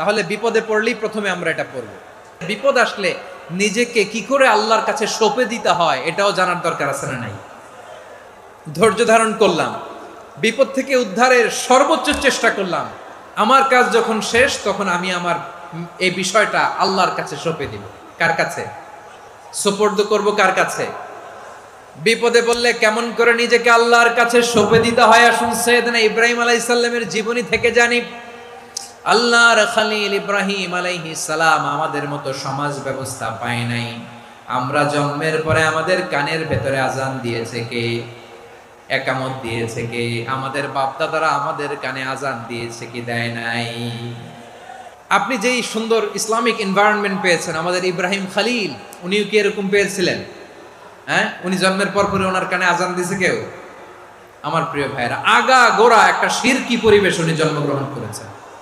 তাহলে বিপদে পড়লেই প্রথমে আমরা এটা পড়ব। বিপদ আসলে নিজেকে কি করে আল্লাহর কাছে সঁপে দিতে হয়, এটাও জানার দরকার আছে না নাই? ধৈর্য ধারণ করলাম, বিপদ থেকে উদ্ধারের সর্বোচ্চ চেষ্টা করলাম। আমার কাজ যখন শেষ, তখন আমি আমার এই বিষয়টা আল্লাহর কাছে সঁপে দিব। কার কাছে? সুপর্দ করব কার কাছে? বিপদে বললে কেমন করে নিজেকে আল্লাহর কাছে সঁপে দিতে হয়? আসুন সৈয়দনা ইব্রাহিম আলাইসাল্লামের জীবনী থেকে জানি। আল্লাহর খালিল ইব্রাহিম আলাইহি সালাম আমাদের মতো সমাজ ব্যবস্থা পায় নাই। আমরা জন্মের পরে আমাদের কানের ভেতরে আজান দিয়েছে কে? একামত দিয়েছে কে? আমাদের বাপদাদারা আমাদের কানে আজান দিয়েছে কি দেয় নাই? আপনি যেই সুন্দর ইসলামিক এনভায়রনমেন্ট পেয়েছেন, আমাদের ইব্রাহিম খালিল, উনিও কি এরকম পেয়েছিলেন? হ্যাঁ? উনি জন্মের পর পরে ওনার কানে আজান দিয়েছে কেউ? আমার প্রিয় ভাইরা আগা গোড়া একটা শিরকি পরিবেশ উনি জন্মগ্রহণ করেছেন।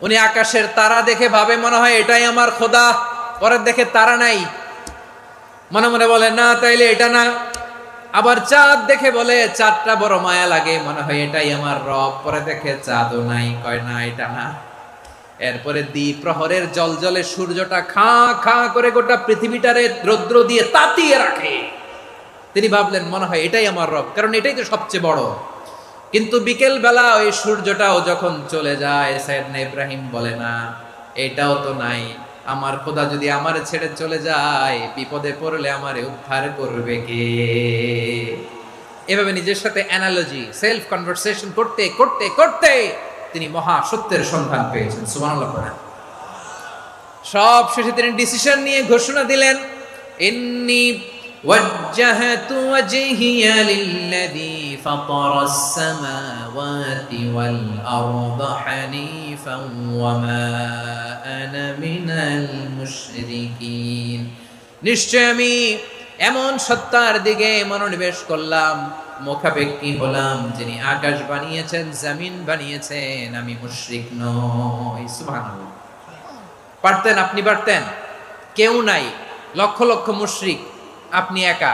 উনি আকাশের তারা দেখে ভাবে, মনে হয় এটাই আমার খোদা। পরের দেখে তারা নাই। মনে মনে বলে, না, তাইলে এটা না। আবার চাঁদ দেখে বলে, চাঁদটা বড় মায়া লাগে, মনে হয় এটাই আমার রব। পরে দেখে চাঁদও নাই, কয়, না, এটা না। এরপরে দ্বীপ প্রহরের জল জলে সূর্যটা খা খা করে গোটা পৃথিবীটারে রৌদ্র দিয়ে তাতিয়ে রাখে। তিনি ভাবলেন, মনে হয় এটাই আমার রব। কারণ এটাই তো সবচেয়ে বড়। কিন্তু বিকেল বেলা ওই সূর্যটাও যখন চলে যায় সাইদনা ইব্রাহিম বলে, না, এটাও তো নাই। আমার খোদা যদি আমার ছেড়ে চলে যায়, বিপদে পড়লে আমার উদ্ধার করবে কে? এভাবে নিজের সাথে অ্যানালজি সেলফ কনভারসেশন করতে করতে করতে তিনি মহা সত্যের সন্ধান পেয়েছেন। সুমান সব শেষে তিনি ডিসিশন নিয়ে ঘোষণা দিলেন এমনি ওয়াজ্জাহাতু ওয়াজহিয়া লিল্লাযী فطر السماوات والأرض حنيفا وما أنا من المشركين নিশ্চয় আমি এমন সত্তার দিকে মনোনিবেশ করলাম মুখাপেক্ষী হলাম যিনি আকাশ বানিয়েছেন জমিন বানিয়েছেন আমি মুশরিক নই সুবহানাল্লাহ পারতেন আপনি পারতেন কেউ নাই লক্ষ লক্ষ মুশরিক আপনি একা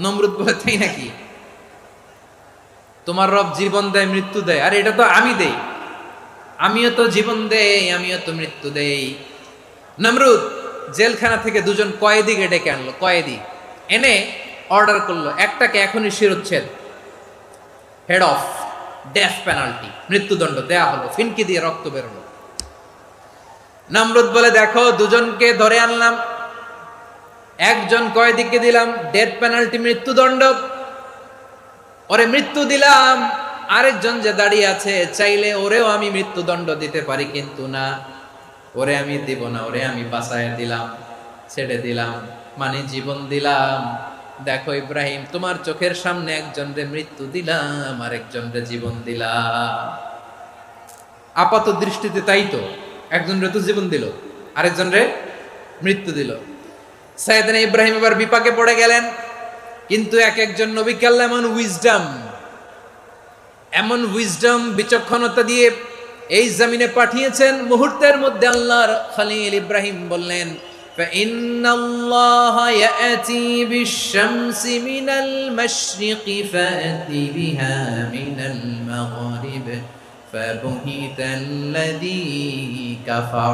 নমরুদ বলে, তাই নাকি? তোমার রব জীবন দেয়, মৃত্যু দেয়। আর, এটা তো আমি দেই। আমিও তো জীবন দেই, আমিও তো মৃত্যু দেই। নমরুদ, জেলখানা থেকে দুজন কয়েদিকে ডেকে আনলো, কয়েদি। এনে অর্ডার করল, একটাকে এখনই শিরোচ্ছেদ। হেড অফ ডেথ পেনাল্টি মৃত্যুদণ্ড দেয়া হলো, ফিনকি দিয়ে রক্ত বেরোলো। নামরুদ বলে, দেখো, দুজনকে ধরে আনলাম। একজন কয়েদিকে দিলাম? ডেথ পেনাল্টি মৃত্যুদণ্ড। ওরে মৃত্যু দিলাম। আরেকজন যে দাঁড়িয়ে আছে, চাইলে ওরেও আমি মৃত্যুদণ্ড দিতে পারি কিন্তু না। ওরে আমি দিব না, ওরে আমি বাঁচায় দিলাম, ছেড়ে দিলাম মানে জীবন দিলাম। দেখো ইব্রাহিম, তোমার চোখের সামনে একজন রে মৃত্যু দিলাম আর একজন রে জীবন দিলাম। আপাত দৃষ্টিতে তাই তো, একজন রে তো জীবন দিল, আরেকজন রে মৃত্যু দিল। সাইদানা ইব্রাহিম এবার বিপাকে পড়ে গেলেন কিন্তু এক একজন নবীকে আল্লাহ এমন উইজডম এমন উইজডম বিচক্ষণতা দিয়ে এই জমিনে পাঠিয়েছেন মুহূর্তের মধ্যে আল্লাহর খলিল ইব্রাহিম বললেন فإن الله يأتي بالشمس من المشرق فأت بها من المغرب فبهت الذي كفر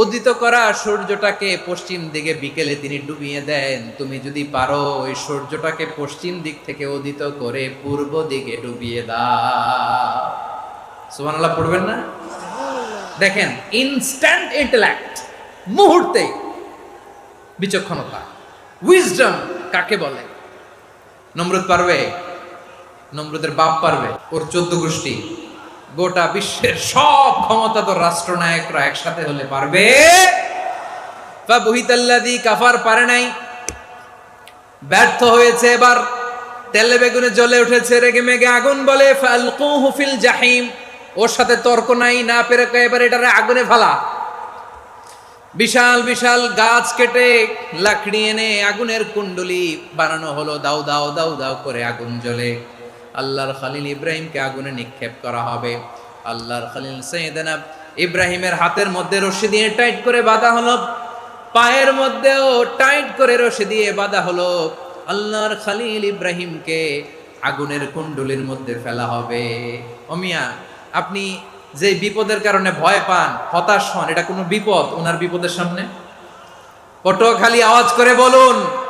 উদিত করা সূর্যটাকে পশ্চিম দিকে বিকেলে তিনি ডুবিয়ে দেন। তুমি যদি পারো, ওই সূর্যটাকে পশ্চিম দিক থেকে উদিত করে পূর্ব দিকে ডুবিয়ে দাও। সুবহানাল্লাহ, পড়বেন না? দেখেন ইনস্ট্যান্ট ইন্টেলেক্ট মুহূর্তে বিচক্ষণতা উইজডম কাকে বলে? নমরুদ পারবে? নমরুদের বাপ পারবে? ওর চোদ্দ গোষ্ঠী। গোটা বিশ্বের সব ক্ষমতাধর রাষ্ট্রনায়করা একসাথে হলে পারবে। বা বহিতাল্লাদি কাফার পারে নাই। ব্যর্থ হয়েছে এবার। তেলে বেগুনে জ্বলে উঠেছে, রেগে মেগে আগুন বলে, ফালকুহু ফিল জাহিম। ওর সাথে তর্ক নাই, না পেরে এবার এটারে আগুনে ফালা। বিশাল বিশাল গাছ কেটে লাকড়ি এনে আগুনের কুণ্ডলি বানানো হলো, দাও দাও দাও দাও করে আগুন জ্বলে। আল্লাহর খালিল ইব্রাহিমকে আগুনে নিক্ষেপ করা হবে। আল্লাহর খালিল সৈয়দানা ইব্রাহিমের হাতের মধ্যে রশি দিয়ে টাইট করে বাঁধা হলো। পায়ের মধ্যেও টাইট করে রশি দিয়ে বাঁধা হলো। আল্লাহর খালিল ইব্রাহিমকে আগুনের কুণ্ডলির মধ্যে ফেলা হবে। অমিয়া আপনি যে বিপদের কারণে ভয় পান, হতাশ হন, এটা কোনো বিপদ? ওনার বিপদের সামনে? পটুয়াখালী আওয়াজ করে বলুন।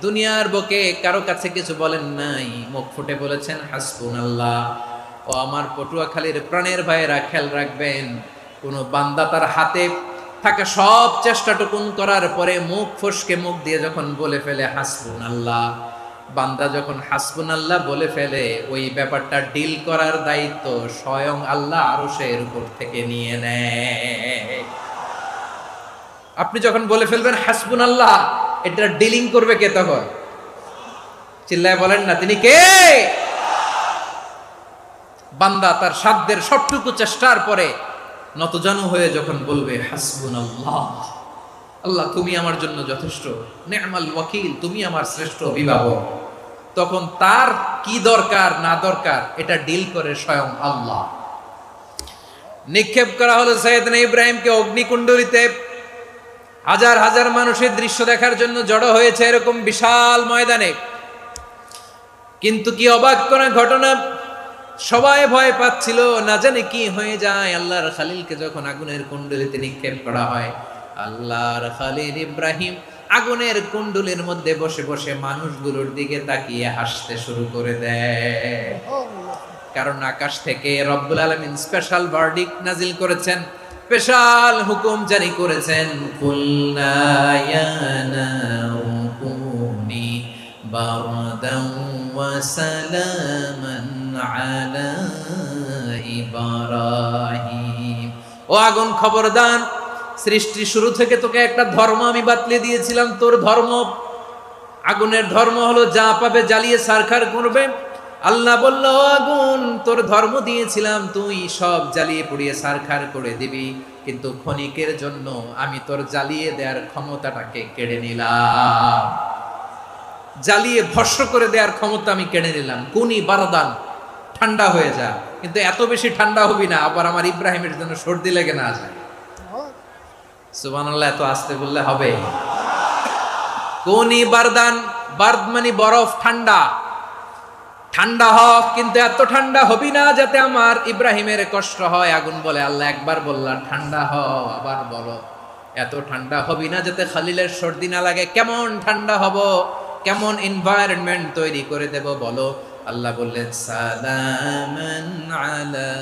দুনিয়ার বুকে কারও কাছে কিছু বলেন নাই, মুখ ফুটে বলেছেন হাসবুন আল্লাহ ও আমার পটুয়াখালীর প্রাণের ভাইয়েরা খেয়াল রাখবেন, কোনো বান্দা তার হাতে থাকা সব চেষ্টাটুকুন করার পরে মুখ ফসকে মুখ দিয়ে যখন বলে ফেলে হাসবুন আল্লাহ বান্দা যখন হাসবুন আল্লাহ বলে ফেলে, ওই ব্যাপারটা ডিল করার দায়িত্ব স্বয়ং আল্লাহ আরও এর উপর থেকে নিয়ে নেয়। আপনি যখন বলে ফেলবেন হাসবুন আল্লাহ এটা ডিলিং করবে কে তখন? চিল্লায় বলেন না, তিনি কে? বান্দা তার সাধ্যের সবটুকু চেষ্টার পরে নতজানু হয়ে যখন বলবে হাসবুন আল্লাহ আল্লাহ তুমি আমার জন্য যথেষ্ট নেমাল ওয়াকিল, তুমি আমার শ্রেষ্ঠ অভিভাবক। তখন তার কি দরকার, না দরকার, এটা ডিল করে স্বয়ং আল্লাহ। নিক্ষেপ করা হলো সৈয়দনা ইব্রাহিমকে অগ্নিকুণ্ডলিতে হাজার হাজার মানুষের দৃশ্য দেখার জন্য জড়ো হয়েছে এরকম বিশাল ময়দানে। কিন্তু কি অবাক করা ঘটনা? সবাই ভয় পাচ্ছিল না জানে কি হয়ে যায়। আল্লাহর খালিলকে যখন আগুনের কুণ্ডলিতে নিক্ষেপ করা হয় আল্লাহর খালিল ইব্রাহিম আগুনের কুণ্ডলের মধ্যে বসে বসে মানুষগুলোর দিকে তাকিয়ে হাসতে শুরু করে দেয়। কারণ আকাশ থেকে রব্বুল আলমিন স্পেশাল ভার্ডিক নাজিল করেছেন। স্পেশাল হুকুম জারি করেছেন। ও আগুন খবর দান সৃষ্টির শুরু থেকে তোকে একটা ধর্ম আমি বাতলে দিয়েছিলাম, তোর ধর্ম। আগুনের ধর্ম হলো যা পাবে জ্বালিয়ে সারখার করবে। আল্লাহ বলল, আগুন, তোর ধর্ম দিয়েছিলাম, তুই সব জ্বালিয়ে পুড়িয়ে সারখার করে দিবি। কিন্তু ক্ষণিকের জন্য আমি তোর জ্বালিয়ে দেওয়ার ক্ষমতাটাকে কেড়ে নিলাম। জ্বালিয়ে ভস্য করে দেওয়ার ক্ষমতা আমি কেড়ে নিলাম। কুনি বারদান, ঠান্ডা হয়ে যা। কিন্তু এত বেশি ঠান্ডা হবি না, আবার আমার ইব্রাহিমের জন্য সর্দি লেগে না যায়। সুবহানাল্লাহ, এত আসতে বললে হবে। কোনি বারদান, বার্দ মানে বরফ, ঠান্ডা। ঠান্ডা হক, কিন্তু এত ঠান্ডা হবি না যাতে আমার ইব্রাহিমের কষ্ট হয়। আগুন বলে, আল্লাহ একবার বললাম, ঠান্ডা হ আবার বলো। এত ঠান্ডা হবি না যাতে খালিলের সর্দি না লাগে। কেমন ঠান্ডা হব? কেমন এনভায়রনমেন্ট তৈরি করে দেব, বলো। আল্লাহ বললেন, সালামান আলা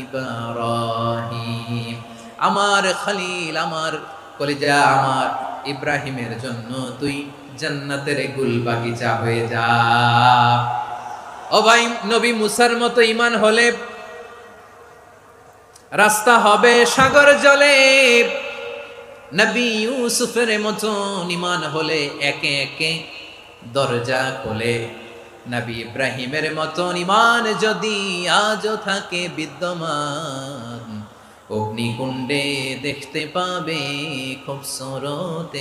ইব্রাহিম। আমার খালিল, আমার কলিজা, আমার ইব্রাহিমের জন্য তুই জান্নাতের গুল বাগিচা হয়ে যা। ভাই, নবী মুসার মতো ইমান হলে রাস্তা হবে সাগর জলে। নবী ইউসুফের মতো ইমান হলে একে একে দরজা খোলে। নবী ইব্রাহিমের মতো ইমান যদি আজও থাকে বিদ্যমান, অগ্নিকুণ্ডে দেখতে পাবে খুব সরতে